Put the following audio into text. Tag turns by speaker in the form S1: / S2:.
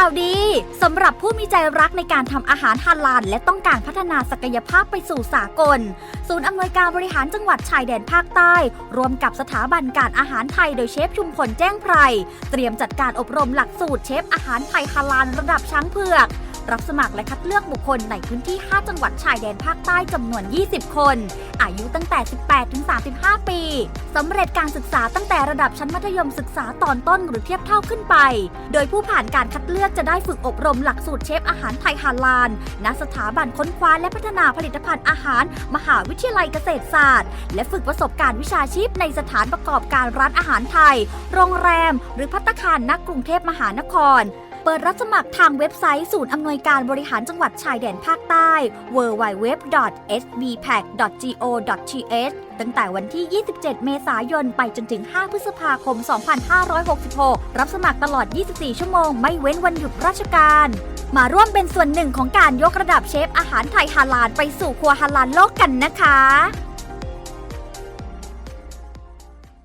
S1: ข่าวดีสำหรับผู้มีใจรักในการทำอาหารฮาลาลและต้องการพัฒนาศักยภาพไปสู่สากล ศูนย์อำนวยการบริหารจังหวัดชายแดนภาคใต้ รวมกับสถาบันการอาหารไทยโดยเชฟชุมพลแจ้งไพร เตรียมจัดการอบรมหลักสูตรเชฟอาหารไทยฮาลาลระดับช้างเผือก รับสมัครและคัดเลือกบุคคลในพื้นที่ 5 จังหวัดชายแดนภาคใต้จำนวน 20 คน อายุตั้งแต่ 18 ถึง 35 ปีสำเร็จการศึกษาตั้งแต่ระดับชั้นมัธยมศึกษาตอนต้นหรือเทียบเท่าขึ้นไป โดยผู้ผ่านการคัดเลือกจะได้ฝึกอบรมหลักสูตรเชฟอาหารไทยฮาลาลณสถาบันค้นคว้าและพัฒนาผลิตภัณฑ์อาหาร มหาวิทยาลัยเกษตรศาสตร์ และฝึกประสบการณ์วิชาชีพในสถานประกอบการร้านอาหารไทย โรงแรม หรือพัตตาคารณกรุงเทพมหานคร เปิดรับสมัครทางเว็บไซต์ศูนย์อำนวยการบริหารจังหวัดชายแดนภาคใต้ www.sbpack.go.th ตั้งแต่วันที่ 27 เมษายน ไปจนถึง 5 พฤษภาคม 2566 รับสมัครตลอด 24 ชั่วโมง ไม่เว้นวันหยุดราชการ มาร่วมเป็นส่วนหนึ่งของการยกระดับเชฟอาหารไทยฮาลาลไปสู่ครัวฮาลาลโลกกันนะคะ